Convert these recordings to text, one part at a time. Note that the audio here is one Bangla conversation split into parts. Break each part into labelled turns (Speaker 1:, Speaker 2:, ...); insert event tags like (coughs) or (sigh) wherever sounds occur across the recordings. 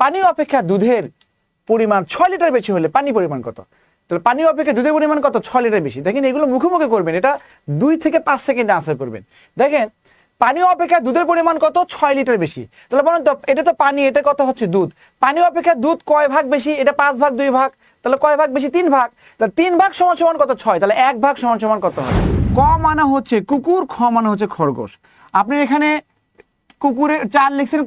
Speaker 1: পানি অপেক্ষা দুধের পরিমাণ ছয় লিটার বেশি হলে পানি পরিমাণ কত? তাহলে পানি অপেক্ষা দুধের পরিমাণ কত? ছয় লিটার বেশি। দেখেন, এগুলো মুখোমুখি করবেন। এটা দুই থেকে পাঁচ সেকেন্ডে আনসার করবেন। দেখেন পানি অপেক্ষা দুধের পরিমাণ কত? ছয় লিটার বেশি। তাহলে বলেন তো, এটা তো পানি, এটা কত হচ্ছে দুধ? পানি অপেক্ষা দুধ কয় ভাগ বেশি? এটা পাঁচ ভাগ, দুই ভাগ। তাহলে কয় ভাগ বেশি? তিন ভাগ। তাহলে তিন ভাগ সমান সমান কত? ছয়। তাহলে এক ভাগ সমান সমান কত হয়? ক মানে হচ্ছে কুকুর, খ মানে হচ্ছে খরগোশ। আপনি এখানে কুকুরের চার লিখছেন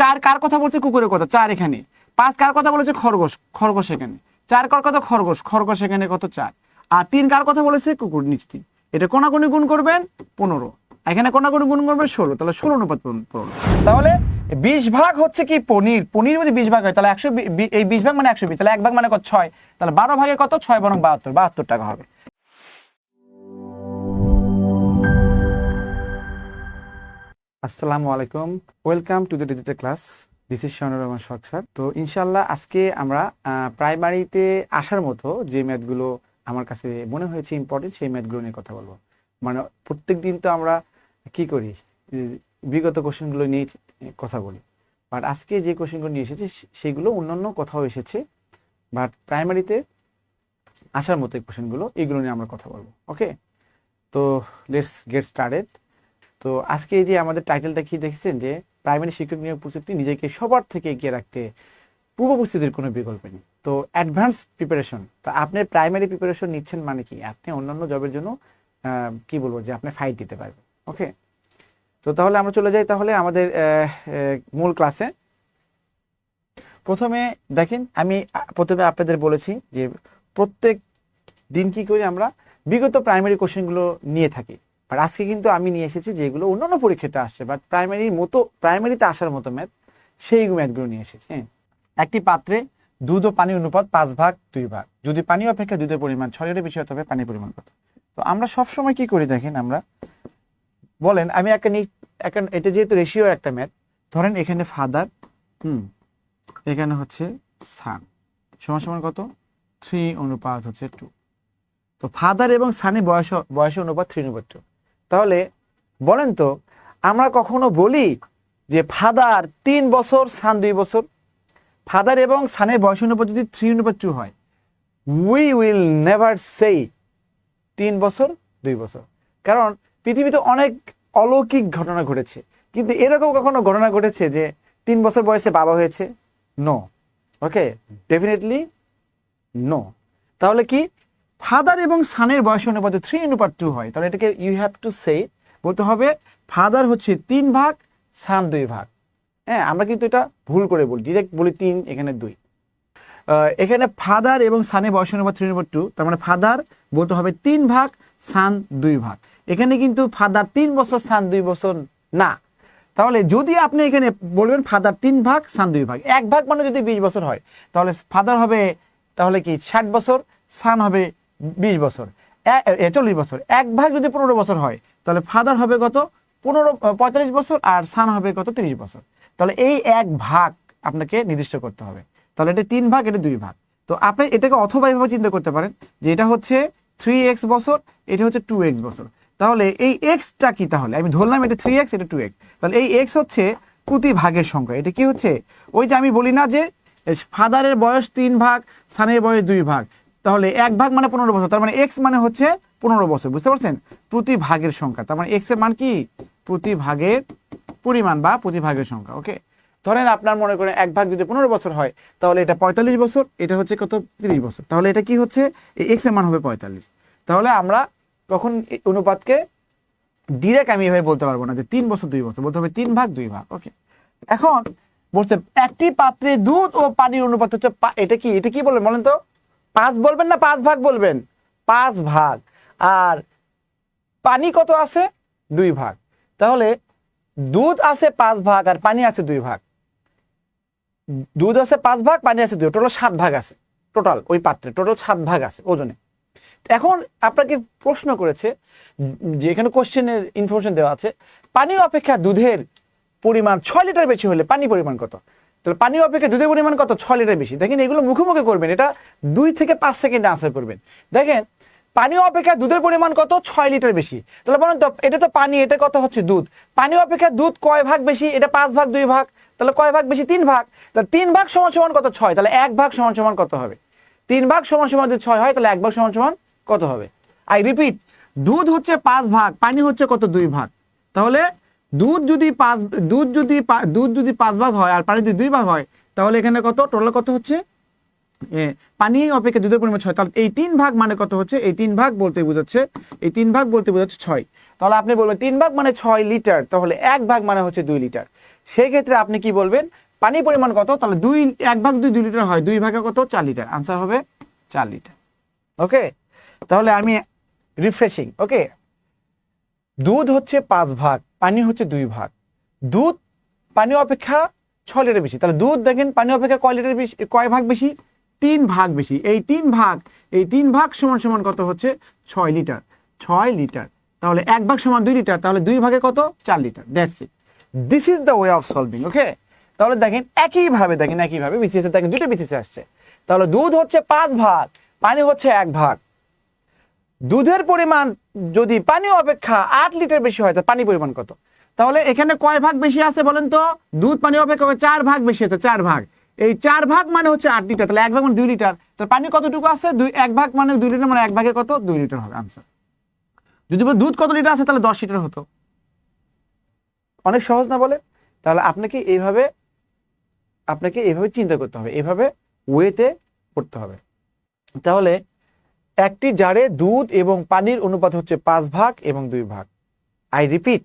Speaker 1: চার কার কথা বলছে কুকুরের কথা? চার এখানে। পাঁচ কার কথা বলেছে খরগোশ খরগোশ এখানে। চার কার কথা খরগোশ খরগোশ এখানে কত চার? আর তিন কার কথা বলেছে কুকুর, নিচ তিন। এটা কোনাকুনি গুণ করবেন পনেরো। এখানে কোনাকুনি গুণ করবেন ষোলো। তাহলে ষোলো অনুপাত পূরণ তাহলে বিশ ভাগ হচ্ছে কি পনির? পনির যদি বিশ ভাগ হয়, তাহলে একশো এই বিশ ভাগ মানে একশো বিশ তাহলে এক ভাগ মানে কত? ছয়। তাহলে বারো ভাগে কত? ছয় বরং বাহাত্তর। বাহাত্তর টাকা হবে। আসসালামু আলাইকুম। Welcome to the digital class this is Shanur Rahman sir তো ইনশাল্লাহ আজকে আমরা প্রাইমারিতে আসার মতো যে ম্যাথগুলো আমার কাছে মনে হয়েছে ইম্পর্টেন্ট সেই ম্যাথগুলো নিয়ে কথা বলব। মানে প্রত্যেক দিন তো আমরা কি করি? বিগত কোশ্চেনগুলো নিয়ে কথা বলি। বাট আজকে যে কোশ্চেনগুলো নিয়ে এসেছে সেগুলো অন্যান্য কোথাও এসেছে। বাট প্রাইমারিতে আসার মতো এই কোশ্চেনগুলো, এগুলো নিয়ে আমরা কথা বলব। ওকে তো লেটস গেট স্টার্টেড তো আজকে এই যে আমাদের টাইটেলটা কি দেখছেন যে প্রাইমারি শিক্ষক নিয়োগ প্রস্তুতি নিজেকে সবার থেকে এগিয়ে রাখতে পূর্ব প্রস্তুতির কোনো বিকল্প নেই। তো অ্যাডভান্স প্রিপারেশন তো আপনি প্রাইমারি প্রিপারেশন নিচ্ছেন মানে কি? আপনি অন্যান্য জবের জন্য কি বলব যে আপনি ফাইট দিতে পারবেন ওকে তো তাহলে আমরা চলে যাই তাহলে আমাদের মূল ক্লাসে প্রথমে দেখেন, আমি প্রথমে আপনাদের বলেছি যে প্রত্যেক দিন কি করি আমরা? বিগত প্রাইমারি কোশ্চেনগুলো নিয়ে থাকি। বাট আজকে কিন্তু আমি নিয়ে এসেছি যেগুলো অন্যান্য পরীক্ষাতে আসছে বাট প্রাইমারির মতো প্রাইমারিতে আসার মতো ম্যাথ সেই ম্যাথগুলো নিয়ে এসেছি হ্যাঁ। একটি পাত্রে দুধ ও পানির অনুপাত পাঁচ ভাগ, দুই ভাগ। যদি পানি অপেক্ষা দুধের পরিমাণ ছড়িয়ে বেশি হতে হবে পানির পরিমাণ কত? তো আমরা সব সময় কি করি দেখেন আমরা? বলেন, আমি একটা একটা, এটা যেহেতু রেশিও একটা ম্যাথ ধরেন এখানে ফাদার হুম, এখানে হচ্ছে সান সমান সমান কত? থ্রি অনুপাত হচ্ছে টু তো ফাদার এবং সানি বয়স বয়স অনুপাত থ্রি অনুপাত টু তাহলে বলেন তো, আমরা কখনো বলি যে ফাদার তিন বছর, সান দুই বছর? ফাদার এবং সানের বয়স অনুপাত যদি থ্রি অনুপাত টু হয় উই উইল নেভার সেই তিন বছর, দুই বছর। কারণ পৃথিবীতে অনেক অলৌকিক ঘটনা ঘটেছে। কিন্তু এরকম কখনো ঘটনা ঘটেছে যে তিন বছর বয়সে বাবা হয়েছে? নো ওকে ডেফিনেটলি নো তাহলে কি? ফাদার এবং সানের বয়স অনুপাতে থ্রি অনুপাত টু হয়। তাহলে এটাকে ইউ হ্যাভ টু সে বলতে হবে ফাদার হচ্ছে তিন ভাগ, সান দুই ভাগ। হ্যাঁ আমরা কিন্তু এটা ভুল করে বলি ডিরেক্ট বলি তিন, এখানে দুই। এখানে ফাদার এবং সানের বয়স অনুপাত থ্রি নম্বর টু তার মানে ফাদার বলতে হবে তিন ভাগ, সান দুই ভাগ। এখানে কিন্তু ফাদার তিন বছর, সান দুই বছর না। তাহলে যদি আপনি এখানে বলবেন ফাদার তিন ভাগ, সান দুই ভাগ, এক ভাগ মানে যদি বিশ বছর হয়, তাহলে ফাদার হবে, তাহলে কি ষাট বছর, সান হবে বিশ বছর। চল্লিশ বছর। এক ভাগ যদি পনেরো বছর হয়, তাহলে ফাদার হবে কত? পনেরো পঁয়তাল্লিশ বছর আর সান হবে কত? তিরিশ বছর। তাহলে এই এক ভাগ আপনাকে নির্দিষ্ট করতে হবে। তাহলে এটা তিন ভাগ, এটা দুই ভাগ। তো আপনি এটাকে অথবা এভাবে চিন্তা করতে পারেন যে এটা হচ্ছে থ্রি এক্স বছর, এটা হচ্ছে টু এক্স বছর। তাহলে এই এক্সটা কি তাহলে? আমি ধরলাম এটা থ্রি এক্স এটা টু এক্স তাহলে এই এক্স হচ্ছে প্রতি ভাগের সংখ্যা। এটা কি হচ্ছে? ওই যে আমি বলি না যে ফাদারের বয়স তিন ভাগ সানের বয়স দুই ভাগ। তাহলে এক ভাগ মানে পনেরো বছর, তার মানে এক্স মানে হচ্ছে পনেরো বছর, বুঝতে পারছেন? প্রতি ভাগের সংখ্যা, তার মানে এক্সের মান কি? প্রতি ভাগের পরিমাণ বা প্রতি ভাগের সংখ্যা ওকে ধরেন আপনার মনে করেন এক ভাগ যদি পনেরো বছর হয়, তাহলে এটা পঁয়তাল্লিশ বছর, এটা হচ্ছে কত? তিরিশ বছর, তাহলে এটা কি হচ্ছে? এই এক্সের মান হবে পঁয়তাল্লিশ। তাহলে আমরা তখন অনুপাতকে ডিরেক্ট আমি এভাবে বলতে পারব না যে তিন বছর, দুই বছর, বলতে হবে তিন ভাগ, দুই ভাগ ওকে এখন বলছে একটি পাত্রে দুধ ও পানির অনুপাত হচ্ছে এটা কি এটা কি বলবেন বলেন তো? পাঁচ বলবেন না পাঁচ ভাগ বলবেন? পাঁচ ভাগ। আর পানি কত আছে? দুই ভাগ। তাহলে দুধ আছে পাঁচ ভাগ আর পানি আছে দুই ভাগ। দুধ আছে পাঁচ ভাগ, পানি আছে দুই টোটাল সাত ভাগ আছে। টোটাল ওই পাত্রে। টোটাল সাত ভাগ আছে ওজনে। এখন আপনাকে প্রশ্ন করেছে, যে এখানে কোশ্চেনের ইনফরমেশন দেওয়া আছে পানি অপেক্ষা দুধের পরিমাণ ছয় লিটার বেশি হলে পানি পরিমাণ কত? তাহলে পানি অপেক্ষা দুধের পরিমাণ কত? ছয় লিটার বেশি। দেখেন, এগুলো মুখোমুখি করবেন। এটা দুই থেকে পাঁচ সেকেন্ডে আনসার করবেন। দেখেন পানি অপেক্ষা দুধের পরিমাণ কত? ছয় লিটার বেশি। তাহলে বলেন তো, এটা তো পানি, এটা কত হচ্ছে দুধ? পানি অপেক্ষা দুধ কয় ভাগ বেশি? এটা পাঁচ ভাগ, দুই ভাগ। তাহলে কয় ভাগ বেশি? তিন ভাগ। তাহলে তিন ভাগ সমান সমান কত? ছয়। তাহলে এক ভাগ সমান সমান কত হবে? তিন ভাগ সমান সমান যদি ছয় হয়, তাহলে এক ভাগ সমান সমান কত হবে? আই রিপিট, দুধ হচ্ছে পাঁচ ভাগ, পানি হচ্ছে কত? দুই ভাগ। তাহলে দুধ যদি পাঁচ, দুধ যদি দুধ যদি পাঁচ ভাগ হয় আর পানি যদি দুই ভাগ হয়, তাহলে এখানে কত? টোটাল কত হচ্ছে? পানি অপেক্ষা দুধের পরিমাণ ছয়। তাহলে এই তিন ভাগ মানে কত হচ্ছে? এই তিন ভাগ বলতে বোঝাচ্ছে, এই তিন ভাগ বলতে বোঝাচ্ছে ছয়। তাহলে আপনি বলবেন তিন ভাগ মানে ছয় লিটার, তাহলে এক ভাগ মানে হচ্ছে দুই লিটার। সেই ক্ষেত্রে আপনি কি বলবেন? পানির পরিমাণ কত? তাহলে দুই, এক ভাগ দুই দুই লিটার হয়, দুই ভাগে কত? চার লিটার। আনসার হবে চার লিটার। ওকে তাহলে আমি রিফ্রেশিং ওকে দুধ হচ্ছে পাঁচ ভাগ, পানি হচ্ছে দুই ভাগ। দুধ পানি অপেক্ষা ছয় লিটার বেশি। তাহলে দুধ দেখেন, পানি অপেক্ষা কয় লিটার বেশি, কয় ভাগ বেশি? তিন ভাগ বেশি। এই তিন ভাগ, এই তিন ভাগ সমান সমান কত হচ্ছে? ছয় লিটার। ছয় লিটার। তাহলে এক ভাগ সমান দুই লিটার, তাহলে দুই ভাগে কত? চার litre. That's it this is the way of solving okay তাহলে দেখেন, একইভাবে দেখেন, একইভাবে বিসিএস দেখেন, দুটো বিসিএস আসছে। তাহলে দুধ হচ্ছে পাঁচ ভাগ, পানি হচ্ছে এক ভাগ। দুধের পরিমাণ যদি পানি অপেক্ষা আট লিটার বেশি হয় পানি পরিমাণ কত? তাহলে এখানে কয় ভাগ বেশি আছে বলেন তো? দুধ পানি অপেক্ষা চার ভাগ বেশি আছে, চার ভাগ। এই চার ভাগ মানে হচ্ছে আট লিটার, তাহলে এক ভাগ মানে দুই লিটার। তাহলে পানি কতটুকু আছে? দুই, এক ভাগ মানে দুই লিটার মানে এক ভাগে কত? দুই লিটার হবে আনসার যদি দুধ কত লিটার আছে, তাহলে দশ লিটার হতো। অনেক সহজ না বলে? তাহলে আপনাকে এইভাবে আপনাকে এইভাবে চিন্তা করতে হবে। এভাবে ওয়েতে করতে হবে। তাহলে একটি জারে দুধ এবং পানির অনুপাত হচ্ছে পাঁচ ভাগ এবং দুই ভাগ। আই রিপিট,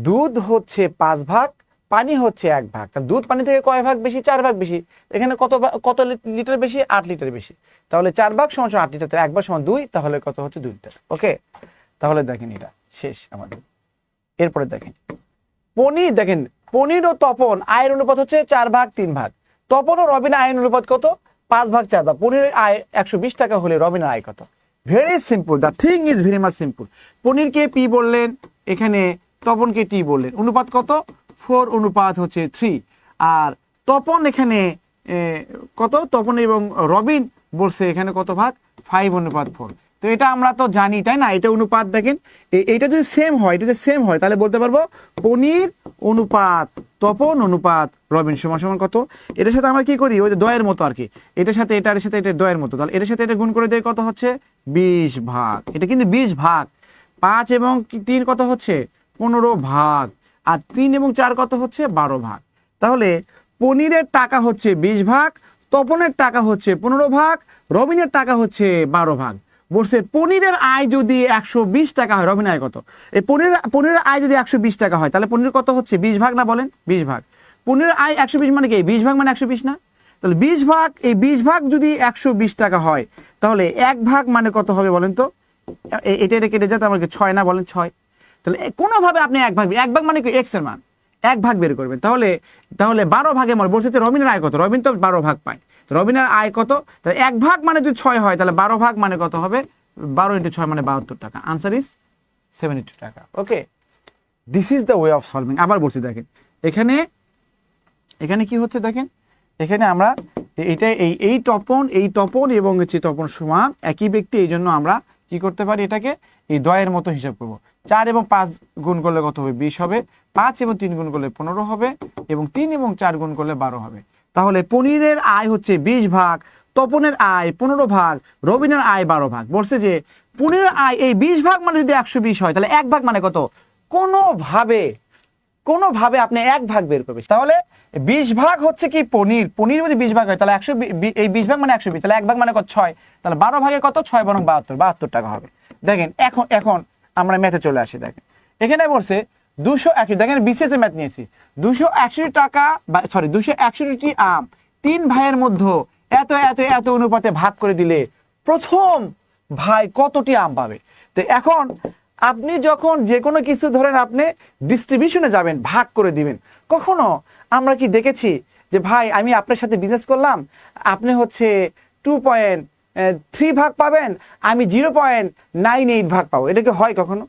Speaker 1: দুধ হচ্ছে পাঁচ ভাগ, পানি হচ্ছে এক ভাগ। তাহলে দুধ পানি থেকে কয় ভাগ বেশি? চার ভাগ বেশি। এখানে কত কত লিটার বেশি? আট লিটার বেশি। তাহলে চার ভাগ সমান সমান আট লিটার। এক ভাগ সমান দুই, তাহলে কত হচ্ছে দুই লিটার। ওকে? তাহলে দেখেন এটা। শেষ আমাদের। এরপরে দেখেন। পনির দেখেন, পনির ও তপন, আয়ের অনুপাত হচ্ছে চার ভাগ, তিন ভাগ। তপন ও রবিন আয়ের অনুপাত কত? পাঁচ ভাগ চার ভাগ। পনিরের আয় একশো বিশ টাকা হলে রবিনের আয় কত? Very simple the thing is very much simple পনিরকে P বললেন, এখানে তপনকে টি বললেন। অনুপাত কত? ফোর অনুপাত হচ্ছে থ্রি আর তপন এখানে কত? তপন এবং রবিন বলছে এখানে কত ভাগ? ফাইভ অনুপাত ফোর তো এটা আমরা তো জানি, তাই না? এটা অনুপাত দেখেন, এ- এইটা যদি সেম হয়, এটা যদি সেম হয়, তাহলে বলতে পারব পনির অনুপাত, তপন অনুপাত, রবিন সমান সমান কত? এটার সাথে আমরা কি করি? ওই যে দয়ের মতো আর কি এটার সাথে এটার সাথে এটা দয়ের মতো। তাহলে এটার সাথে এটা গুণ করে দিয়ে কত হচ্ছে? বিশ ভাগ। এটা কিন্তু বিশ ভাগ। পাঁচ এবং তিন কত হচ্ছে? পনেরো ভাগ। আর তিন এবং চার কত হচ্ছে? বারো ভাগ। তাহলে পনিরের টাকা হচ্ছে বিশ ভাগ, তপনের টাকা হচ্ছে পনেরো ভাগ, রবিনের টাকা হচ্ছে বারো ভাগ। বলছে, পনিরের আয় যদি একশো বিশ টাকা হয়, রবিন আয় কত? এই পনিরের পনিরের আয় যদি একশো বিশ টাকা হয়, তাহলে পনির কত হচ্ছে? বিশ ভাগ না বলেন? বিশ ভাগ। পনিরের আয় একশো বিশ মানে কি? বিশ ভাগ মানে একশো বিশ না? তাহলে বিশ ভাগ, এই বিশ ভাগ যদি একশো বিশ টাকা হয়, তাহলে এক ভাগ মানে কত হবে বলেন তো? এটা এটা কেটে যাতে আমাকে ছয় না বলেন? ছয়। তাহলে কোনোভাবে আপনি এক ভাগ এক ভাগ মানে কি? এক্সের মান। এক ভাগ বের করবেন। তাহলে তাহলে বারো ভাগে মনে বলছে রবিনের আয় কত? রবিন তো বারো ভাগ পায়। রবিনের আয় কত? তাহলে এক ভাগ মানে যদি ছয় হয়, তাহলে বারো ভাগ মানে কত হবে? বারো ইন্টু ছয় মানে বাহাত্তর টাকা। আনসার ইজ সেভেন্টি টু টাকা। Okay this is the way of solving আবার বলছি, দেখেন। এখানে এখানে কি হচ্ছে, দেখেন? এখানে আমরা, এটা এই এই তপন এই তপন এবং হচ্ছে তপন সমান একই ব্যক্তি, এই জন্য আমরা কি করতে পারি এটাকে? এই দয়ের মতো হিসাব করব। চার এবং পাঁচ গুণ করলে কত হবে? বিশ হবে। পাঁচ এবং তিন গুণ করলে পনেরো হবে এবং তিন এবং চার গুণ করলে বারো হবে। তাহলে পনিরের আয় হচ্ছে বিশ ভাগ, তপনের আয় পনেরো ভাগ, রবিনের আয় বারো ভাগ। বলছে যে, পনিরের আয় এই বিশ ভাগ মানে যদি একশো বিশ হয়, তাহলে এক ভাগ মানে কত? কোনোভাবে কোনোভাবে আপনি এক ভাগ বের করবেন। তাহলে বিশ ভাগ হচ্ছে কি পনির? পনির যদি বিশ ভাগ হয়, তাহলে একশো এই বিশ ভাগ মানে একশো বিশ, তাহলে এক ভাগ মানে কত? ছয়। তাহলে বারো ভাগে কত? ছয় বরং বাহাত্তর বাহাত্তর টাকা হবে। দেখেন, এখন এখন আমরা ম্যাথে চলে আসি, দেখেন। এখানে বলছে দুশো একশো দেখেন বিশেষ ম্যাথ নিয়েছি। দুশো একষট্টি টাকা সরি দুশো একষট্টি আম তিন ভাইয়ের মধ্যে এত এত এত অনুপাতে ভাগ করে দিলে প্রথম ভাই কতটি আম পাবে? তো এখন আপনি যখন যে কোনো কিছু ধরেন আপনি ডিস্ট্রিবিউশনে যাবেন, ভাগ করে দিবেন। কখনো আমরা কি দেখেছি যে, ভাই, আমি আপনার সাথে বিজনেস করলাম, আপনি হচ্ছে টু পয়েন্ট থ্রি ভাগ পাবেন, আমি জিরো পয়েন্ট নাইন এইট ভাগ পাবো। এটা কি হয় কখনো?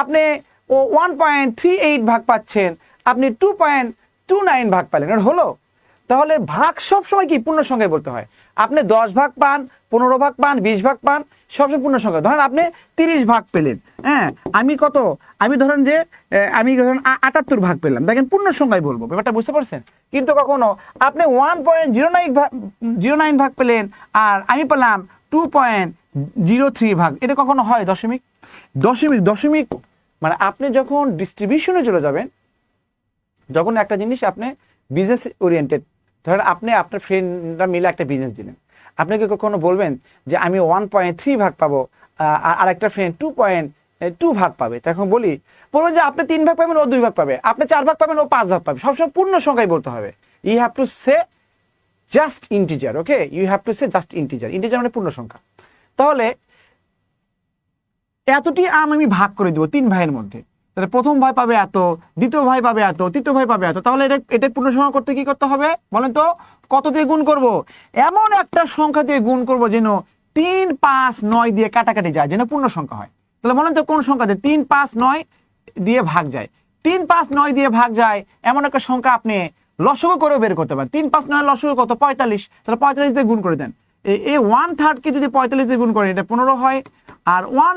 Speaker 1: আপনি ও ওয়ান পয়েন্ট থ্রি এইট ভাগ পাচ্ছেন, আপনি টু পয়েন্ট টু নাইন ভাগ পেলেন। এটা হলো, তাহলে ভাগ সব সময় কি? পূর্ণ সংখ্যায় বলতে হয়। আপনি দশ ভাগ পান, পনেরো ভাগ পান, বিশ ভাগ পান, সবসময় পূর্ণ সংখ্যা ধরেন আপনি তিরিশ ভাগ পেলেন হ্যাঁ? আমি কত? আমি ধরেন যে আমি ধরেন আটাত্তর ভাগ পেলাম। দেখেন পূর্ণ সংখ্যায় বলব, ব্যাপারটা বুঝতে পারছেন? কিন্তু কখনো আপনি ওয়ান পয়েন্ট জিরো নাইন ভাগ জিরো নাইন ভাগ পেলেন, আর আমি পেলাম টু পয়েন্ট জিরো থ্রি ভাগ। এটা কখনো হয় দশমিক? দশমিক দশমিক মানে আপনি যখন ডিস্ট্রিবিউশনে চলে যাবেন, যখন একটা জিনিস আপনি বিজনেস ওরিয়েন্টেড ধরেন আপনি আপনার ফ্রেন্ডরা মিলে একটা বিজনেস দিলেন। আপনি কি কখনো বলবেন যে, আমি ওয়ান পয়েন্ট থ্রি ভাগ পাবো আর একটা ফ্রেন্ড টু পয়েন্ট টু ভাগ পাবে। তখন বলি, বলবেন যে, আপনি তিন ভাগ পাবেন, ও দুই ভাগ পাবে। আপনি চার ভাগ পাবেন, ও পাঁচ ভাগ পাবে। সবসময় পূর্ণ সংখ্যায় বলতে হবে। You have to say just integer okay you have to say just integer integer মানে পূর্ণ সংখ্যা। তাহলে এতটি আম আমি ভাগ করে দিব তিন ভাইয়ের মধ্যে। তাহলে প্রথম ভাই পাবে এত, দ্বিতীয় ভাই পাবে এত, তৃতীয় ভাই পাবে এত। তাহলে এটা এটা পূর্ণ সংখ্যা করতে কি করতে হবে? বলেন তো, কত দিয়ে গুণ করব? এমন একটা সংখ্যা দিয়ে গুণ করব যেন তিন, পাঁচ, নয় দিয়ে কাটাকাটি যায়, যেন পূর্ণ সংখ্যা হয়। তাহলে বলেন তো, কোন সংখ্যা দিয়ে তিন, পাঁচ, নয় দিয়ে ভাগ যায়? তিন, পাঁচ, নয় দিয়ে ভাগ যায়, এমন একটা সংখ্যা আপনি লসগো করেও বের করতে পারেন। তিন, পাঁচ, নয়, লসগো কত? পঁয়তাল্লিশ। তাহলে পঁয়তাল্লিশ দিয়ে গুণ করে দেন। এই ওয়ান থার্ডকে যদি পঁয়তাল্লিশ দিয়ে গুণ করেন, এটা পনেরো হয়। আর ওয়ান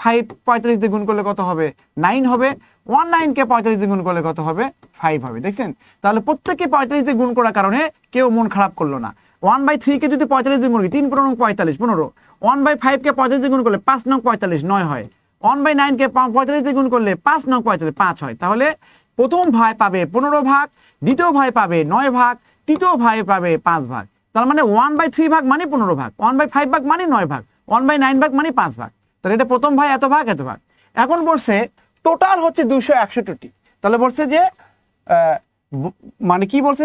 Speaker 1: ফাইভ পঁয়তাল্লিশ দিয়ে গুণ করলে কত হবে? নাইন হবে। ওয়ান নাইনকে পঁয়তাল্লিশ দিয়ে গুণ করলে কত হবে? ফাইভ হবে, দেখছেন? তাহলে প্রত্যেককে পঁয়তাল্লিশ দিয়ে গুণ করার কারণে কেউ মন খারাপ করল না। ওয়ান বাই থ্রিকে যদি পঁয়তাল্লিশ দিয়ে গুণ করি, তিন পনেরো পঁয়তাল্লিশ, পনেরো। ওয়ান বাই ফাইভকে পঁয়তাল্লিশ দিয়ে গুণ করলে পাঁচ নং পঁয়তাল্লিশ নয় হয়। ওয়ান বাই নাইনকে পঁয়তাল্লিশ দিয়ে গুণ করলে পাঁচ নং পঁয়তাল্লিশ পাঁচ হয়। তাহলে প্রথম ভাই পাবে পনেরো ভাগ, দ্বিতীয় ভাই পাবে নয় ভাগ, তৃতীয় ভাই পাবে পাঁচ ভাগ। তার মানে ওয়ান বাই থ্রি ভাগ মানে পনেরো ভাগ ওয়ান বাই ফাইভ ভাগ মানে নয় ভাগ ওয়ান বাই নাইন ভাগ মানে পাঁচ ভাগ। তাহলে এটা প্রথম ভাই এত ভাগ এত ভাগ। এখন বলছে টোটাল হচ্ছে দুশো একষট্টি তাহলে বলছে যে মানে কি বলছে?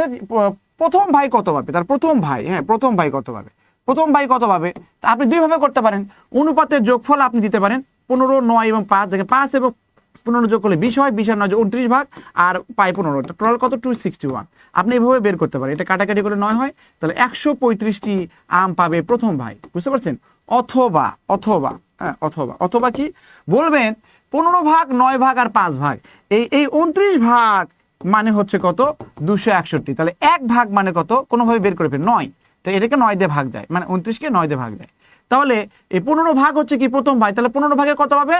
Speaker 1: প্রথম ভাই কত পাবে? তার প্রথম ভাই হ্যাঁ প্রথম ভাই কত পাবে? প্রথম ভাই কত পাবে? তা আপনি দুইভাবে করতে পারেন। অনুপাতের যোগফল আপনি দিতে পারেন পনেরো, নয় এবং পাঁচ দেখে পাঁচ এবং পনেরো যোগ করলে বিশ হয়, বিশ আর নয় উনত্রিশ ভাগ আর পাই পনেরো। টোটাল কত? টু সিক্সটি ওয়ান আপনি এইভাবে বের করতে পারেন। এটা কাটাকাটি করে নয় হয়, তাহলে একশো পঁয়ত্রিশটি আম পাবে প্রথম ভাই। বুঝতে পারছেন? অথবা অথবা হ্যাঁ অথবা অথবা কি? বলবেন পনেরো ভাগ, নয় ভাগ আর পাঁচ ভাগ। এই এই উনত্রিশ ভাগ মানে হচ্ছে কত? দুশো একষট্টি। তাহলে এক ভাগ মানে কত? কোনোভাবে বের করে ফেল নয়। তো এটাকে নয় দিয়ে ভাগ যায়। মানে উনত্রিশকে নয় দিয়ে ভাগ যায়। তাহলে এই পনেরো ভাগ হচ্ছে কি প্রথম ভাই তাহলে পনেরো ভাগে কত পাবে?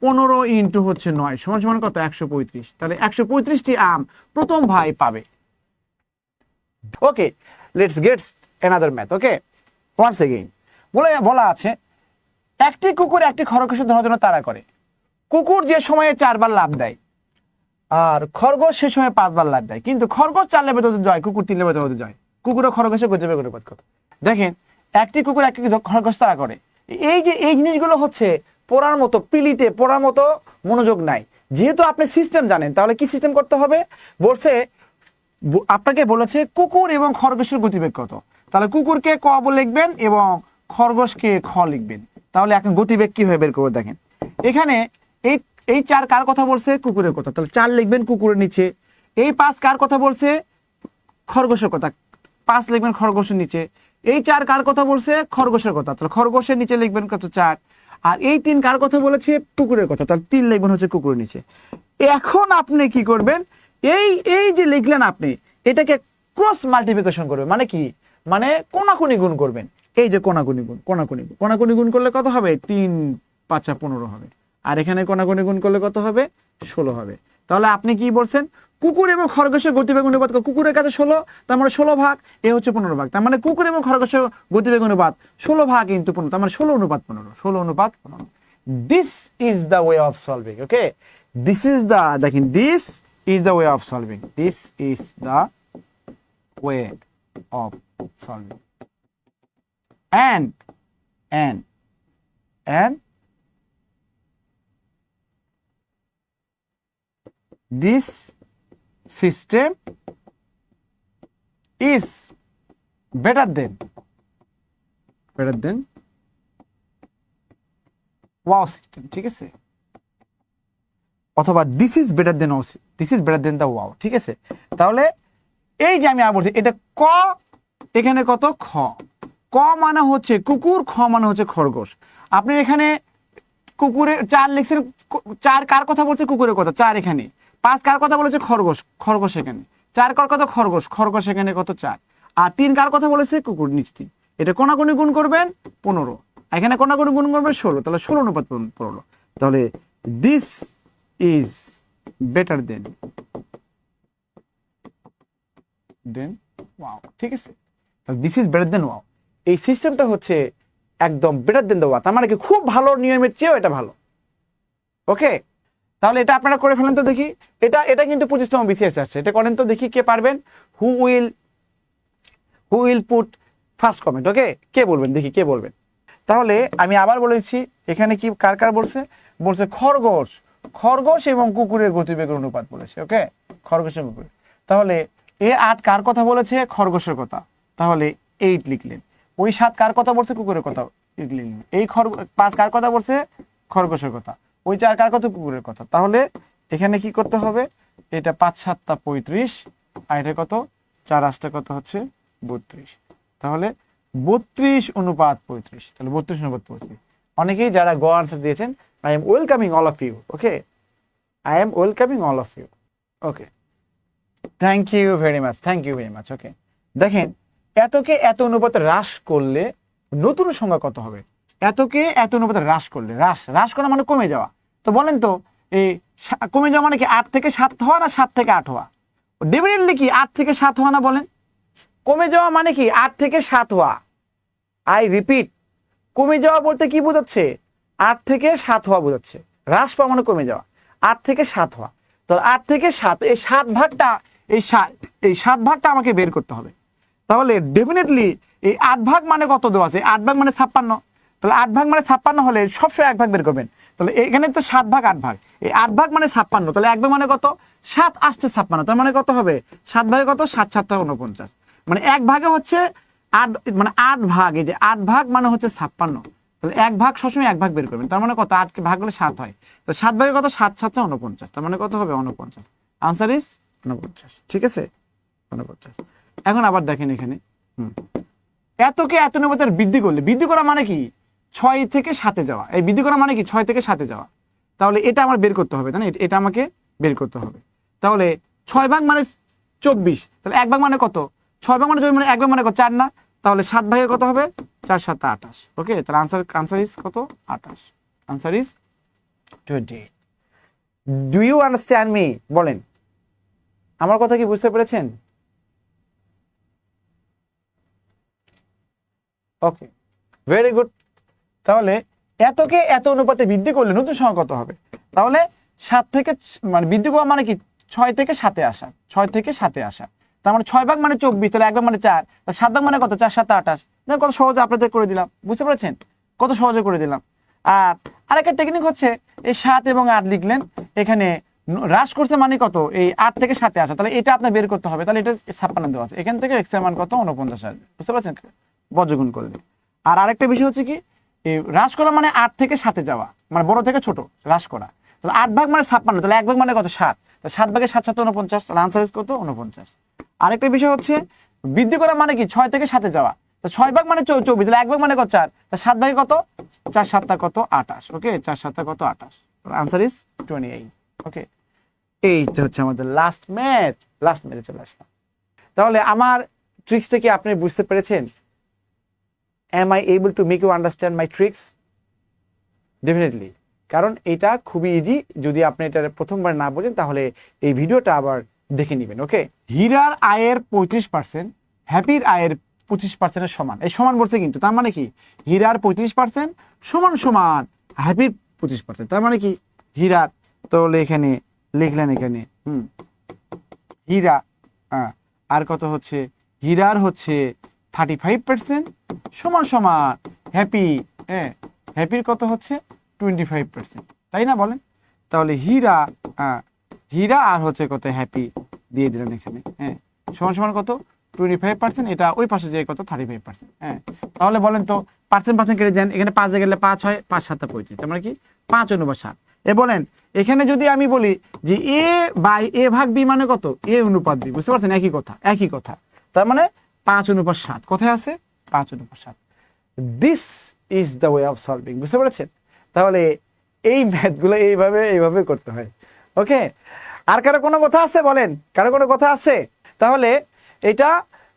Speaker 1: পনেরো ইন্টু হচ্ছে নয়। সমান সমান কত? একশো পঁয়ত্রিশ। তাহলে একশো পঁয়ত্রিশটি আম প্রথম ভাই পাবে। Okay let's gets another math okay once again বলে বলা আছে, একটি কুকুর একটি খরগোশ ধরার জন্য তাড়া করে। কুকুর যে সময়ে চারবার লাভ দেয়, আর খরগোশ সে সময় পাঁচবার লাভ দেয়। কিন্তু খরগোশ চার লেবে তত জয়, কুকুর তিন লেবে তত জয়। কুকুর ও খরগোশে অনুপাত কত দেখেন, একটি কুকুর একটি খরগোশ তারা করে। এই যে, এই জিনিসগুলো হচ্ছে পড়ার মতো, পিলিতে পড়ার মতো মনোযোগ নাই। যেহেতু আপনি সিস্টেম জানেন, তাহলে কি সিস্টেম করতে হবে? বলছে, আপনাকে বলেছে কুকুর এবং খরগোশের গতিবেগ কত। তাহলে কুকুরকে ক লিখবেন এবং খরগোশকে খ লিখবেন। তাহলে এখন গতিবেগ কীভাবে বের করব দেখেন। এখানে এই এই চার কার কথা বলছে? কুকুরের কথা। তাহলে চার লিখবেন কুকুরের নিচে। এই পাঁচ কার কথা বলছে? খরগোশের কথা। পাঁচ লিখবেন খরগোশের নিচে। এই চার কার কথা বলছে? খরগোশের কথা। তাহলে খরগোশের নিচে লিখবেন কত? চার। আর এই তিন কার কথা বলেছে? কুকুরের কথা। তাহলে তিন লিখবেন হচ্ছে কুকুরের নিচে। এখন আপনি কি করবেন? এই এই যে লিখলেন আপনি, এটাকে ক্রস মাল্টিপ্লিকেশন করবেন। মানে কি? মানে কোনাকুনি গুণ করবেন। এই যে কোনাকুনি গুণ কোনাকুনি গুণ। কোনাকুনি গুণ করলে কত হবে? তিন, পাঁচা পনেরো হবে। আর এখানে কোনাকুনি গুণ করলে কত হবে? ষোলো হবে। তাহলে আপনি কি বলছেন? কুকুর এবং খরগোশের গতিবেগ অনুপাত কুকুরের কাছে ষোলো, তার মানে ষোলো ভাগ, এ হচ্ছে পনেরো ভাগ। তার মানে কুকুর এবং খরগোশের গতিবেগ অনুপাত ষোলো ভাগ ইন্টু পনেরো, তার মানে ষোলো অনুপাত পনেরো, ষোলো অনুপাত পনেরো। This is the way of solving okay this is the দেখেন this is the way of solving this is the way of solving and and and this system is better than better than wow system ঠিক আছে? অথবা this is better than this is better than the wow ঠিক আছে? তাহলে এই যে আমি আর বলছি এটা ক এখানে কত? খ। ক মানে হচ্ছে কুকুর, খ মানে হচ্ছে খরগোশ। আপনি এখানে কুকুরের চার লিখছেন, চার কার কথা বলছে? কুকুরের কথা, চার এখানে। পাঁচ কার কথা বলেছে? খরগোশ খরগোশ এখানে। চার কার কথা? খরগোশ খরগোশ এখানে কত? চার। আর তিন কার কথা বলেছে? কুকুর, নিচ তিন। এটা কোনাকুনি গুণ করবেন পনেরো। এখানে কোনাকুনি গুণ করবেন ষোলো। তাহলে ষোলো অনুপাত পনেরো- তাহলে this is better than than wow ঠিক আছে? This is better than wow এই সিস্টেমটা হচ্ছে একদম বেটার দেন দেওয়া তার মানে কি, খুব ভালো নিয়মের চেয়েও এটা ভালো। ওকে তাহলে এটা আপনারা করে ফেলেন তো দেখি। এটা এটা কিন্তু পঁচিশতম বিসিএস আসছে। এটা করেন তো দেখি কে পারবেন। Who will who will put first comment okay কে বলবেন? দেখি কে বলবেন। তাহলে আমি আবার বলেছি এখানে কি, কার কার বলছে? বলছে খরগোশ। খরগোশ এবং কুকুরের গতিবেগের অনুপাত বলেছে ওকে খরগোশ এবং তাহলে এ আট কার কথা বলেছে? খরগোশের কথা। তাহলে এইট লিখলেন। ওই সাত কার কথা বলছে? কুকুরের কথা এই খরগ, পাঁচ কার কথা বলছে? খরগোশের কথা। ওই চার কার কথা? কুকুরের কথা। তাহলে এখানে কি করতে হবে? এটা পাঁচ সাতটা পঁয়ত্রিশ, আর এটা কত? চার আটটা কত হচ্ছে? বত্রিশ। তাহলে বত্রিশ অনুপাত পঁয়ত্রিশ। তাহলে বত্রিশ অনুপাত পঁয়ত্রিশ। অনেকেই যারা গ আনসার দিয়েছেন I am welcoming all of you okay I am welcoming all of you okay thank you very much thank you very much okay দেখেন এতকে এত অনুপাতে হ্রাস করলে নতুন সংখ্যা কত হবে? এতকে এত অনুপাতে হ্রাস করলে, হ্রাস হ্রাস করা মানে কমে যাওয়া। তো বলেন তো, এই কমে যাওয়া মানে কি আট থেকে সাত হওয়া না সাত থেকে আট হওয়া? ডেফিনেটলি কি আট থেকে সাত হওয়া না বলেন? কমে যাওয়া মানে কি আট থেকে সাত হওয়া? আই রিপিট কমে যাওয়া বলতে কি বোঝাচ্ছে? আট থেকে সাত হওয়া বোঝাচ্ছে। হ্রাস পাওয়া মানে কমে যাওয়া। আট থেকে সাত হওয়া। তো আট থেকে সাত, এই সাত ভাগটা, এই সাত এই সাত ভাগটা আমাকে বের করতে হবে। তাহলে ডেফিনেটলি এই আট ভাগ মানে কত দেওয়া আছে? আট ভাগ মানে ছাপ্পান্ন। তাহলে আট ভাগ মানে ছাপ্পান্ন হলে সবসময় এক ভাগ বের করবেন। তাহলে এখানে তো সাত ভাগ, আট ভাগ। এই আট ভাগ মানে ছাপ্পান্ন। তাহলে এক ভাগ মানে কত? সাত আসছে ছাপ্পান্ন। তার মানে কত হবে? সাত ভাগে কত? সাত সাতটা উনপঞ্চাশ মানে এক ভাগে হচ্ছে আট মানে আট ভাগ। এই যে আট ভাগ মানে হচ্ছে ছাপ্পান্ন। তাহলে এক ভাগ সবসময় এক ভাগ বের করবেন। তার মানে কত? আটকে ভাগ হলে সাত হয়। তো সাত ভাগে কত? সাত সাতটা উনপঞ্চাশ তার মানে কত হবে? উনপঞ্চাশ আনসার ইস উনপঞ্চাশ ঠিক আছে? উনপঞ্চাশ এখন আবার দেখেন এখানে। এতকে এত অনুপাতের বৃদ্ধি করলে, বৃদ্ধি করা মানে কি? ছয় থেকে সাতে যাওয়া। এই বৃদ্ধি করা মানে কি? ছয় থেকে সাতে যাওয়া। তাহলে এটা আমার বের করতে হবে, তাই এটা আমাকে বের করতে হবে। তাহলে ছয় ভাগ মানে চব্বিশ। তাহলে এক ভাগ মানে কত? ছয় ভাগ মানে চব্বিশ মানে এক ভাগ মানে কত? চার না? তাহলে সাত ভাগে কত হবে? চার, সাত, আঠাশ। ওকে? তাহলে আনসার আনসার ইজ কত? আঠাশ। Answer is twenty do you understand me বলেন। আমার কথা কি বুঝতে পেরেছেন? ওকে ভেরি গুড তাহলে এতকে এত অনুপাতে বৃদ্ধি করলে নতুন সংখ্যা কত হবে? তাহলে সাত থেকে মানে বৃদ্ধি করা মানে কি? ছয় থেকে সাতে আসা। ছয় থেকে সাতে আসা। তার মানে ছয় ভাগ মানে চব্বিশ, তাহলে এক ভাগ মানে চার। সাত ভাগ মানে কত? চার, সাত আঠাশ কত সহজে আপনাদের করে দিলাম। বুঝতে পেরেছেন? কত সহজে করে দিলাম? আর আরেকটা টেকনিক হচ্ছে, এই সাত এবং আট লিখলেন, এখানে হ্রাস করছে মানে কত? এই আট থেকে সাতে আসা। তাহলে এটা আপনার বের করতে হবে। তাহলে এটা ছাপ্পান্ন দেওয়া আছে। এখান থেকে এক্সের মান কত? উনপঞ্চাশ আসবে। বুঝতে পারছেন? বজ্রগুণ করলে আর আরেকটা বিষয় হচ্ছে কি হ্রাস করা মানে আট থেকে সাতে যাওয়া মানে বড় থেকে ছোট, হ্রাস করা। তাহলে আট ভাগ মানে ছাপ্পান্ন, তাহলে এক ভাগ মানে কত? সাত। সাত ভাগে সাত সাত উনপঞ্চাশ তাহলে আনসার কত? উনপঞ্চাশ আরেকটা বিষয় হচ্ছে, বৃদ্ধি করা মানে কি? ছয় থেকে সাতে যাওয়া। তো ছয় ভাগ মানে চব্বিশ তাহলে এক ভাগ মানে কত? চার। তা সাত ভাগে কত? চার সাতটা কত? আঠাশ। ওকে চার সাতটা কত? আঠাশ। Answer is twenty eight okay এইটা হচ্ছে আমাদের লাস্ট ম্যাথ লাস্ট ম্যাথে চলে আসলাম। তাহলে আমার ট্রিক্সটা কি আপনি বুঝতে পেরেছেন? Am I able to make you understand my tricks? Definitely কারণ এটা খুবই ইজি যদি আপনি এটা প্রথমবার না বোঝেন, তাহলে এই ভিডিওটা আবার দেখে নেবেন ওকে হীরার আয়ের পঁয়ত্রিশ পার্সেন্ট হ্যাপির আয়ের পঁচিশ পার্সেন্টের সমান। এই সমান বলছে কিন্তু, তার মানে কি? হীরার পঁয়ত্রিশ পার্সেন্ট সমান সমান, হ্যাপির পঁচিশ পার্সেন্ট তার মানে কি? হীরার তাহলে এখানে লিখলেন এখানে, হুম। হীরা আর কত হচ্ছে? হীরার হচ্ছে থার্টি ফাইভ পার্সেন্ট সমান সমান হ্যাপি হ্যাঁ হ্যাপির কত হচ্ছে? টোয়েন্টি ফাইভ পার্সেন্ট তাই না বলেন? তাহলে হীরা হীরা আর হচ্ছে কত হ্যাপি দিয়ে দিলেন এখানে হ্যাঁ সমান সমান কত? টোয়েন্টি ফাইভ পার্সেন্ট এটা ওই পাশে যে কত? থার্টি ফাইভ পার্সেন্ট হ্যাঁ তাহলে বলেন তো পার্সেন্ট পার্সেন্ট কেটে দেন, এখানে পাঁচে গেলে পাঁচ হয়, পাঁচ সাতটা পঁয়ত্রিশ, তার মানে কি? পাঁচ অনুপাত সাত। এ বলেন, এখানে যদি আমি বলি যে এ বাই এ ভাগ বি মানে কত? এ অনুপাত বি বুঝতে পারছেন? একই কথা একই কথা। তার মানে পাঁচ অনুপাত সাত। কোথায় আছে? পাঁচ অনুপাত সাত। This is the way of solving বুঝতে পেরেছেন? তাহলে এই ম্যাথগুলো এইভাবে এইভাবে করতে হয়। ওকে আর কারও কোনো কথা আছে? বলেন। কারও কোনো কথা আছে? তাহলে এটা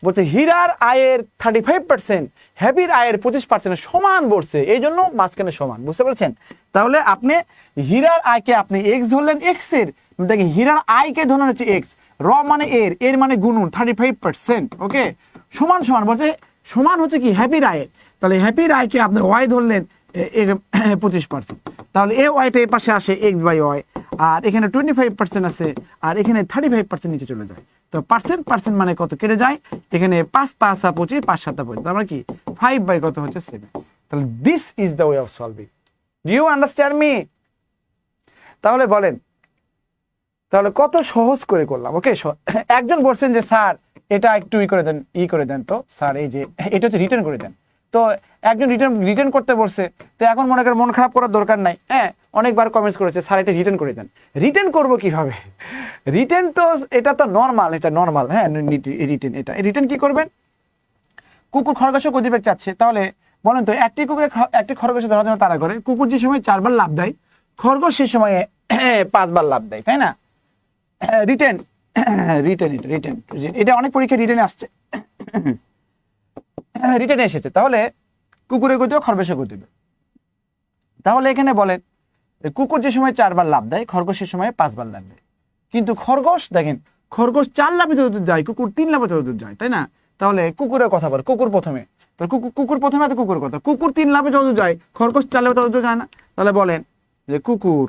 Speaker 1: বলছে, হীরার আয়ের থার্টি ফাইভ পার্সেন্ট হ্যাপির আয়ের পঁচিশ পার্সেন্ট সমান বলছে। এই জন্য মাঝখানে সমান। বুঝতে পেরেছেন? তাহলে আপনি হীরার আয়কে আপনি এক্স ধরলেন এক্সের। দেখেন, হীরার আয়কে ধরলেন হচ্ছে এক্স র মানে এর এর মানে গুনুন থার্টি ফাইভ পার্সেন্ট ওকে সমান সমান, বলছে সমান হচ্ছে কি হ্যাপির আয়ের তাহলে হ্যাপির আয়কে আপনি ওয়াই ধরলেন পঁচিশ পার্সেন্ট তাহলে এ ওয়াইটা এই পাশে আসে এক্স বাই ওয়াই আর এখানে টোয়েন্টি ফাইভ পার্সেন্ট আছে, আর এখানে থার্টি ফাইভ পার্সেন্ট নিচে চলে যায়। তো পার্সেন্ট পার্সেন্ট মানে কত কেটে যায়? এখানে পাঁচ পাঁচ আর পঁচিশ, পাঁচ সাতটা পঁচিশ। তার মানে কি? ফাইভ বাই কত হচ্ছে সেভেন তাহলে this is the way of solving do you understand me তাহলে বলেন, তাহলে কত সহজ করে করলাম ওকে একজন বলছেন যে, স্যার এটা একটু ই করে দেন, ই করে দেন তো, স্যার, এই যে, এটা হচ্ছে রিটার্ন করে দেন। তো একজন রিটার্ন রিটার্ন করতে বলছে, তো এখন মনে করেন মন খারাপ করার দরকার নাই। হ্যাঁ অনেকবার কমেন্টস করেছে, স্যার, এটা রিটার্ন করে দেন। রিটার্ন করব কীভাবে? রিটার্ন তো, এটা তো নর্মাল এটা নর্মাল হ্যাঁ রিটার্ন এটা। রিটার্ন কি করবেন? কুকুর খরগোশও গতিবেগ চাচ্ছে। তাহলে বলেন তো, একটি কুকুরে একটি খরগোশে ধরার জন্য তারা করে, কুকুর যে সময় চারবার লাভ দেয়, খরগোশ সে সময় পাঁচবার লাভ দেয়, তাই না? রিটেন রিটেন এটা রিটেন এটা অনেক পরীক্ষা রিটেনে আসছে। (coughs) রিটেনে এসেছে। তাহলে কুকুরের গতিও খরগোশের গতিবে তাহলে এখানে বলেন যে কুকুর যে সময় চারবার লাভ দেয়, খরগোশ সে সময় পাঁচবার লাভ দেয়। কিন্তু খরগোশ, দেখেন, খরগোশ চার লাভে যতদূর যায়, কুকুর তিন লাভে ততদূর যায়, তাই না? তাহলে কুকুরের কথা বল, কুকুর প্রথমে। তাহলে কুকুর কুকুর প্রথমে আছে কুকুরের কথা। কুকুর তিন লাভে যতদূর যায়, খরগোশ চার লাভে ততদূর যায় না। তাহলে বলেন যে কুকুর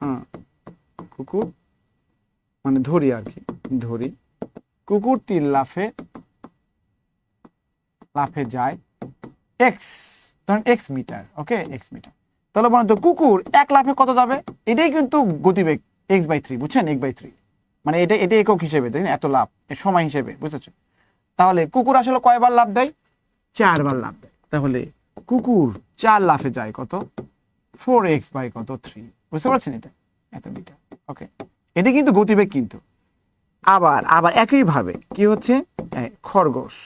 Speaker 1: হ্যাঁ কুকুর মানে ধরি আর কি, ধরি। কুকুর তিন লাফে লাফে যায়। এক্স ধরেন X metre okay X metre তাহলে বলেন তো কুকুর এক লাফে কত যাবে? এটাই কিন্তু গতিবেগ এক্স বাই থ্রি বুঝছেন? এক বাই থ্রি মানে এটা এটা একক হিসেবে, তাই না? এত লাভ সময় হিসেবে, বুঝেছ? তাহলে কুকুর আসলে কয়বার লাভ দেয়? চারবার লাভ দেয়। তাহলে কুকুর চার লাফে যায় কত? ফোর এক্স বাই কত? থ্রি বুঝতে পারছেন এটা? এত মিটার ওকে এটা কিন্তু গতিবেগ কিন্তু। আবার আবার একইভাবে কি হচ্ছে? খরগোশ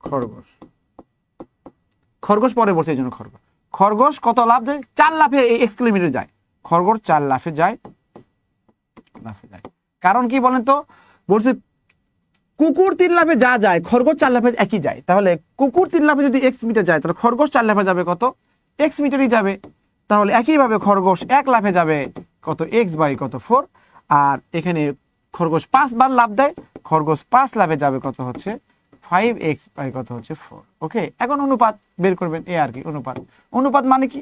Speaker 1: খরগোশ। খরগোশ পরে বসে এই জন্য খরগোশ। খরগোশ কত লাভ দেয়? চার লাফে এই এক্স কিলোমিটার যায়। খরগোশ চার লাফে যায়। লাফে যায়। কারণ কি বলেন তো? বলছে কুকুর তিন লাফে যা যায়, খরগোশ চার লাফে একই যায়। তাহলে কুকুর তিন লাফে যদি এক্স মিটার যায়, তাহলে খরগোশ চার লাফে যাবে কত? এক্স মিটারই যাবে। তাহলে একইভাবে খরগোশ এক লাফে যাবে। কত এক্স বাই কত ফোর আর এখানে খরগোশ পাঁচবার লাভ দেয়, খরগোশ পাঁচ লাভে যাবে কত হচ্ছে? ফাইভ এক্স বাই কত হচ্ছে? ফোর ওকে এখন অনুপাত বের করবেন এই আর কি, অনুপাত। অনুপাত মানে কি?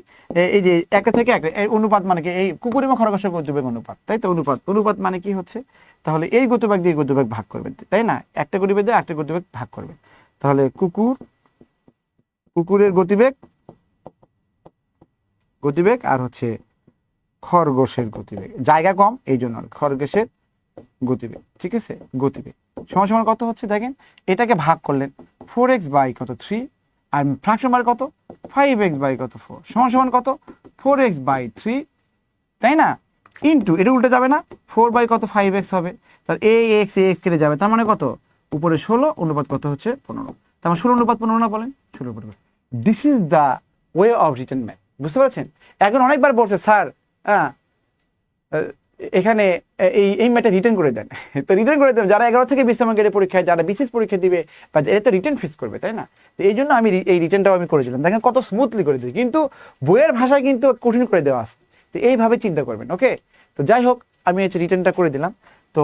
Speaker 1: এই যে একটা থেকে একটা এই অনুপাত মানে কি? এই কুকুর এবং খরগোশের গতিবেগ অনুপাত, তাই তো অনুপাত? অনুপাত মানে কি হচ্ছে? তাহলে এই গতিবেগ দিয়ে গতিবেগ ভাগ করবেন, তাই না? একটা গতিবেগ দিয়ে একটা গতিবেগ ভাগ করবেন। তাহলে কুকুর, কুকুরের গতিবেগ গতিবেগ আর হচ্ছে খরগোশের গতিবেগ। জায়গা কম এই জন্য খরগোশের গতিবেগ, ঠিক আছে? গতিবেগ। সমান সমান কত হচ্ছে দেখেন? এটাকে ভাগ করলেন ফোর এক্স বাই কত? থ্রি আর ফ্রাকশন বার কত? ফাইভ এক্স বাই কত? ফোর সমান সমান কত? ফোর এক্স বাই থ্রি তাই না? ইন্টু এটা উল্টে যাবে না। ফোর বাই কত? ফাইভ এক্স হবে। তার এ এক্স এ এক্স কেটে যাবে। তার মানে কত? উপরে ষোলো, অনুপাত কত হচ্ছে? পনেরো। তার মানে ষোলো, অনুপাত পনেরো না বলেন? ষোলো অনুপাত this is the way of return math বুঝতে পারছেন? এখন অনেকবার বলছে, স্যার হ্যাঁ। এখানে এই এই ম্যাটটা রিটার্ন করে দেন। (laughs) তো রিটার্ন করে দেন, যারা এগারো থেকে বিশ নম্বর গ্রেডে পরীক্ষায়, যারা বিশেষ পরীক্ষা দিবে, বা এটা তো রিটার্ন ফেস করবে, তাই না? তো এই জন্য আমি এই রিটার্নটাও আমি করেছিলাম। দেখেন কত স্মুথলি করে দিই কিন্তু বইয়ের ভাষায় কিন্তু কঠিন করে দেওয়া আছে। তো এইভাবে চিন্তা করবেন ওকে তো যাই হোক, আমি হচ্ছে রিটার্নটা করে দিলাম। তো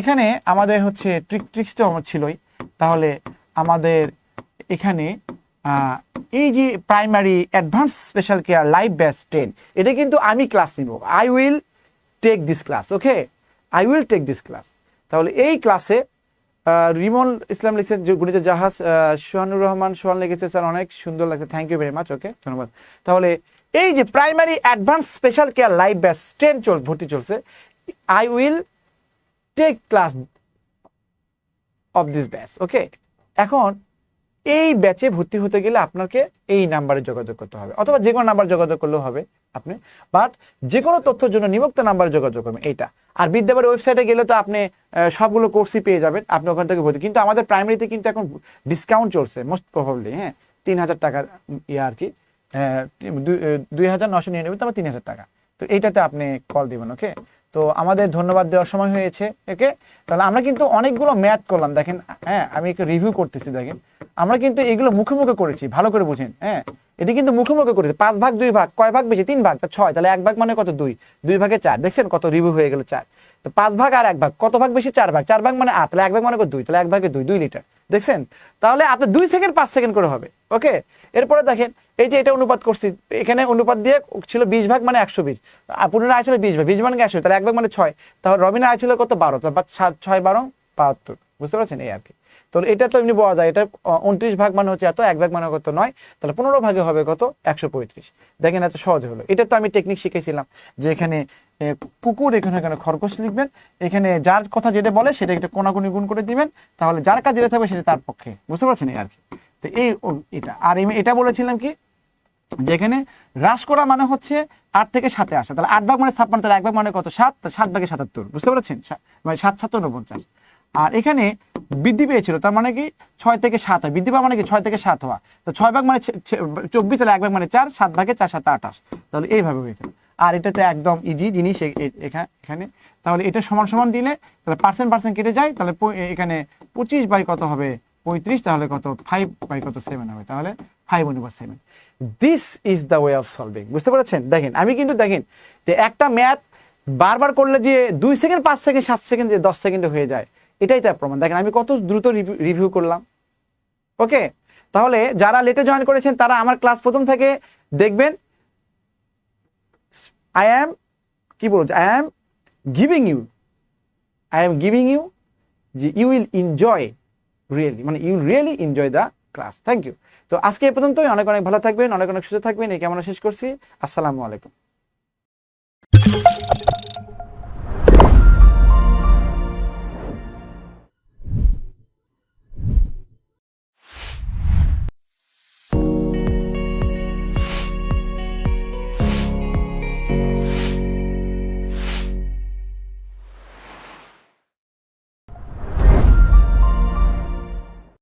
Speaker 1: এখানে আমাদের হচ্ছে ট্রিক ট্রিক্সটাও আমার ছিলই। তাহলে আমাদের এখানে এই যে primary advance special care life batch ten এটা কিন্তু আমি ক্লাস নিব। I will take this class okay I will take this class তাহলে এই ক্লাসে রিমন ইসলাম লিখছেন, যে গণিত জাহাজ সোহানুর রহমান সোহান লিখেছে, স্যার অনেক সুন্দর লাগছে। Thank you very much okay ধন্যবাদ। তাহলে এই যে primary advance special care life batch ten চল, ভর্তি চলছে I will take class of this batch okay এখন এই ব্যাচে ভর্তি হতে গেলে আপনাকে এই নাম্বারে যোগাযোগ করতে হবে। অথবা যে কোনো নাম্বার যোগাযোগ করলেও হবে আপনি। বাট যে কোনো তথ্যের জন্য নিমুক্ত নাম্বারে যোগাযোগ করবেন, এইটা। আর বিদ্যাবাড়ি ওয়েবসাইটে গেলে তো আপনি সবগুলো কোর্সই পেয়ে যাবেন, আপনি ওখান থেকে ভর্তি। কিন্তু আমাদের প্রাইমারিতে কিন্তু এখন ডিসকাউন্ট চলছে মোস্ট প্রবাবলি হ্যাঁ তিন হাজার টাকার ইয়ে আর কি দুই- হাজার নশো নিরানব্বই, তারপর তিন হাজার টাকা। তো এইটাতে আপনি কল দিবেন ওকে তো আমাদের ধন্যবাদ দেওয়ার সময় হয়েছে। ওকে তাহলে আমরা কিন্তু অনেকগুলো ম্যাথ করলাম, দেখেন হ্যাঁ আমি একটু রিভিউ করতেছি, দেখেন। আমরা কিন্তু এগুলো মুখে মুখে করেছি, ভালো করে বুঝেন হ্যাঁ। এটি কিন্তু মুখে মুখে করেছে, পাঁচ ভাগ, দুই ভাগ, কয় ভাগ বেশি? তিন ভাগ, তা ছয়, তাহলে এক ভাগ মানে কত? দুই। দুই ভাগে চার, দেখছেন কত রিভিউ হয়ে গেল চার। তো পাঁচ ভাগ আর এক ভাগ, কত ভাগ বেশি? চার ভাগ চার ভাগ মানে আট, তাহলে এক ভাগ মানে কত? দুই, তাহলে এক ভাগে দুই দুই লিটার। দেখছেন? তাহলে আপনি দুই সেকেন্ড, পাঁচ সেকেন্ড করে হবে, ওকে? এরপরে দেখেন, এই যে এটা অনুপাত করছি, এখানে অনুপাত দিয়ে ছিল বিশ ভাগ মানে একশো বিশ। পুনরায় আয় ছিল বিশ ভাগ, বিশ মানে একশো তাহলে এক ভাগ মানে ছয়। তাহলে রবিনের আয় ছিল কত? বারো তারপর সাত ছয়, বারো, বাহাত্তর। বুঝতে পারছেন? এই আর কি। তো এটা তো এমনি বলা যায় এটা উনত্রিশ ভাগ মানে হচ্ছে এত এক ভাগ মানে কত নয় তাহলে পনেরো ভাগে হবে কত? একশো পঁয়ত্রিশ। দেখেন এত সহজ হলো। এটা তো আমি টেকনিক শিখেছিলাম যে এখানে এ, কুকুর এখানে এখানে খরগোশ লিখবেন এখানে যার কথা যেটা বলে সেটা একটা কোনাকুনি গুণ করে দিবেন তাহলে যার কাজ যেটা থাকবে সেটা তার পক্ষে। বুঝতে পারছেন আর কি তো এই এটা। আর এটা বলেছিলাম কি? যেখানে হ্রাস করা মানে হচ্ছে আট থেকে সাতে আসা। তাহলে আট ভাগ মানে ছাপ্পান্ন তাহলে এক ভাগ মানে কত? সাত সাত ভাগে সাতাত্তর। বুঝতে পেরেছেন? মানে সাত সাত উনপঞ্চাশ আর এখানে বৃদ্ধি পেয়েছিল, তার মানে কি ছয় থেকে সাত হয়। বৃদ্ধি পাওয়া মানে কি ছয় থেকে সাত হওয়া। তো ছয় ভাগ মানে চব্বিশ, তাহলে এক ভাগ মানে চার, সাত ভাগে চার, সাত আঠাশ তাহলে এইভাবে হয়েছিল আর এটা তো একদম ইজি জিনিস এখানে। তাহলে এটা সমান সমান দিলে তাহলে পার্সেন্ট পার্সেন্ট কেটে যায়, তাহলে এখানে পঁচিশ বাই কত হবে? পঁয়ত্রিশ, তাহলে কত? ফাইভ বাই কত? সেভেন হবে। তাহলে ফাইভ অনুপাত seven this is the way of solving বুঝতে পেরেছেন? দেখেন, আমি কিন্তু দেখেন যে একটা ম্যাথ বারবার করলে যে দুই সেকেন্ড পাঁচ সেকেন্ড সাত সেকেন্ড যে দশ সেকেন্ডে হয়ে যায় এটাই তার প্রমাণ। দেখেন, আমি কত দ্রুত রিভিউ করলাম। ওকে? তাহলে যারা লেটে জয়েন করেছেন, তারা আমার ক্লাস প্রথম থেকে দেখবেন আই অ্যাম কি বলছে I am giving you I am giving you যে ইউ উইল এনজয় রিয়েলি মানে you really enjoy the class thank you তো আজকে এ পর্যন্তই। অনেক অনেক ভালো থাকবেন, অনেক অনেক সুস্থ থাকবেন। এই কেমন শেষ করছি। আসসালামু আলাইকুম।